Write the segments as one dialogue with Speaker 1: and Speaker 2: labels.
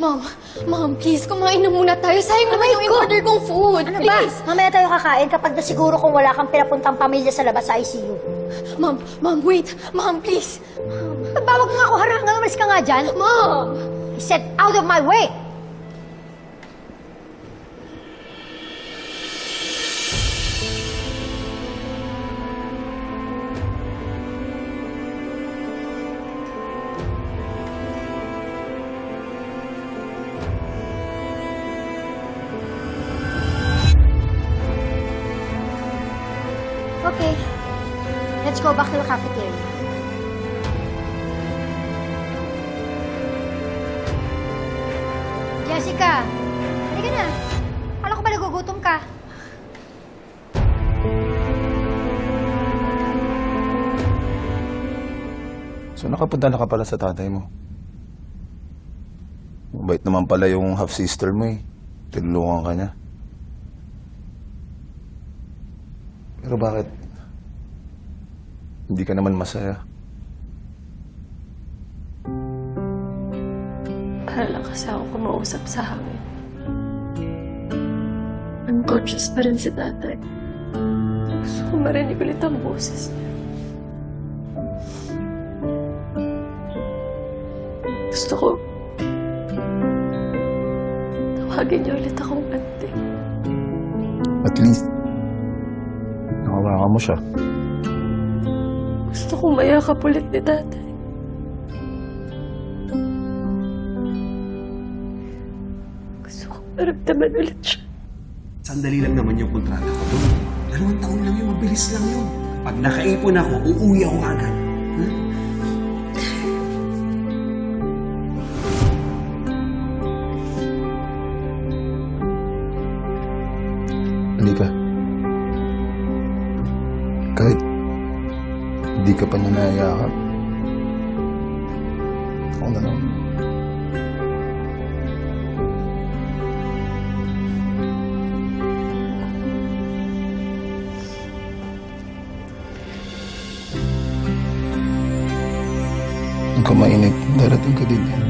Speaker 1: Ma'am, ma'am, please, kumain na muna tayo. Sayang naman yung
Speaker 2: ko.
Speaker 1: in-order kong food.
Speaker 2: Ano ba?
Speaker 1: please.
Speaker 2: Mamaya tayo kakain kapag nasiguro kung wala kang pinapuntang pamilya sa labas sa ICU.
Speaker 1: Ma'am, ma'am, wait. Ma'am, please.
Speaker 2: Bawag mo nga ako harangan. Umalis ka nga dyan.
Speaker 1: Ma'am.
Speaker 2: I said, out of my way! Let's go back to the cafeteria. Jessica! Halika na. Kala ko ba nagugutom ka?
Speaker 3: So nakapunta na ka pala sa tatay mo. Mabait naman pala yung half-sister mo eh. Tinulungan ka niya. Pero bakit? Hindi ka naman masaya.
Speaker 4: Para lang kasi ako kumausap sa hangin. Unconscious pa rin si tatay. Gusto ko marinig ulit ang boses niya. Gusto ko tawagin niya ulit akong ante.
Speaker 3: At least, nakawakan mo siya.
Speaker 4: Gusto kong mayakap ulit ni tatay. Gusto ko maramdaman ulit siya.
Speaker 5: Sandali lang naman yung kontrata ko doon. Dalawang taon lang yun, mabilis lang yun. Pag nakaipon ako, uuwi ako agad. Hmm?
Speaker 3: Halika. Hindi ka pa niya nayakap. Ako na lang. Huwag ka mainip. Darating ka din yan.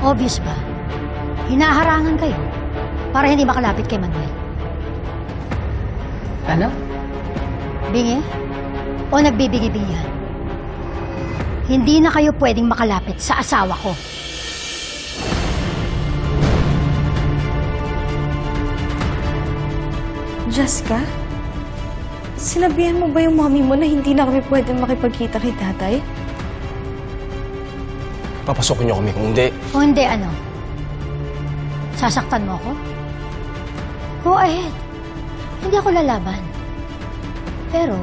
Speaker 2: Obvious ba? Hinaharangan kayo para hindi makalapit kay Manuel.
Speaker 6: Ano?
Speaker 2: Bingi? O nagbibigi-bingihan? Hindi na kayo pwedeng makalapit sa asawa ko.
Speaker 4: Jessica? Sinabihan mo ba yung mommy mo na hindi na kami pwede makipagkita kay tatay?
Speaker 6: Papasokin niyo kami kung hindi.
Speaker 2: O hindi, ano? Sasaktan mo ako? Go ahead. Hindi ako lalaban. Pero,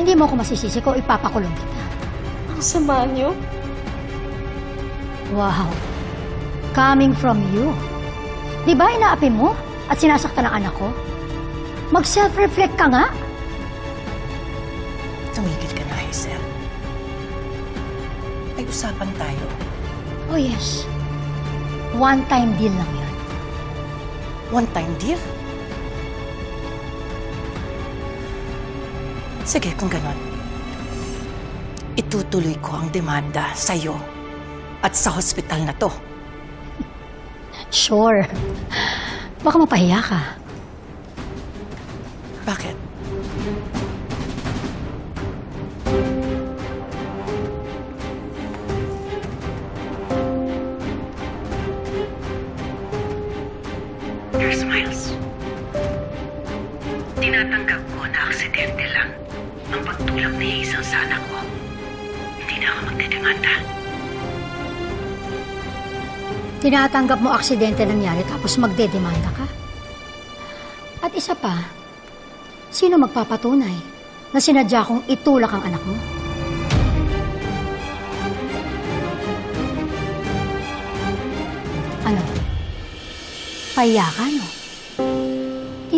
Speaker 2: hindi mo ako masisisi kung ipapakulong kita.
Speaker 4: Ang sama niyo?
Speaker 2: Wow. Coming from you. Di ba inaapi mo at sinasaktan ang anak ko? Mag-self-reflect ka nga.
Speaker 6: Tumigil ka na, Hazel. May usapan tayo.
Speaker 2: Oh yes. One-time deal lang yun.
Speaker 6: One-time deal? Sige, kung ganon. Itutuloy ko ang demanda sa'yo at sa hospital na to.
Speaker 2: Sure. Baka mapahiya ka.
Speaker 6: Bakit?
Speaker 7: Tinatanggap ko na aksidente lang ang pagtulak ni Hazel sa ko. Hindi na ako magdedemanda.
Speaker 2: Tinatanggap mo aksidente nangyari tapos magdedemanda ka? At isa pa, sino magpapatunay na sinadya kong itulak ang anak mo? Ano? Paiya ka, no?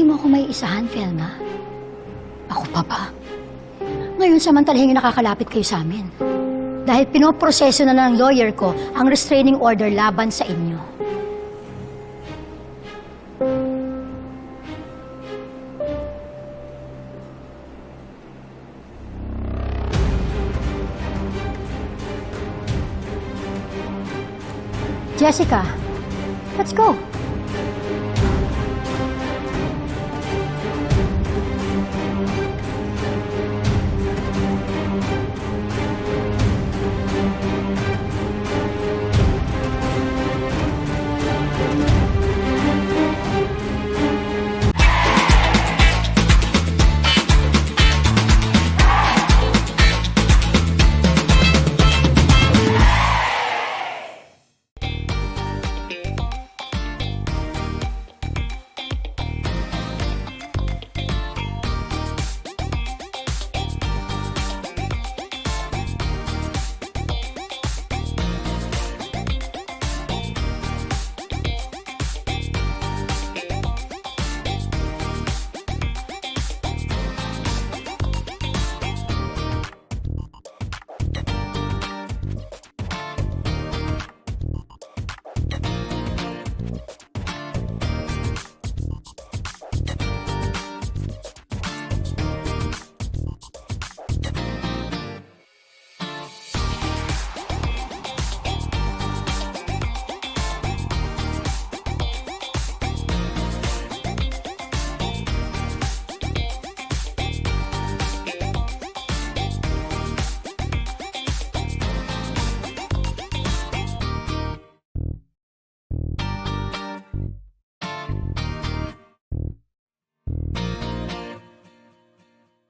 Speaker 2: Mo ako may isahan, Felma. Ako pa ba? Ngayon samantalahing nakakalapit kayo sa amin. Dahil pinoproseso na ng lawyer ko ang restraining order laban sa inyo. Jessica, let's go.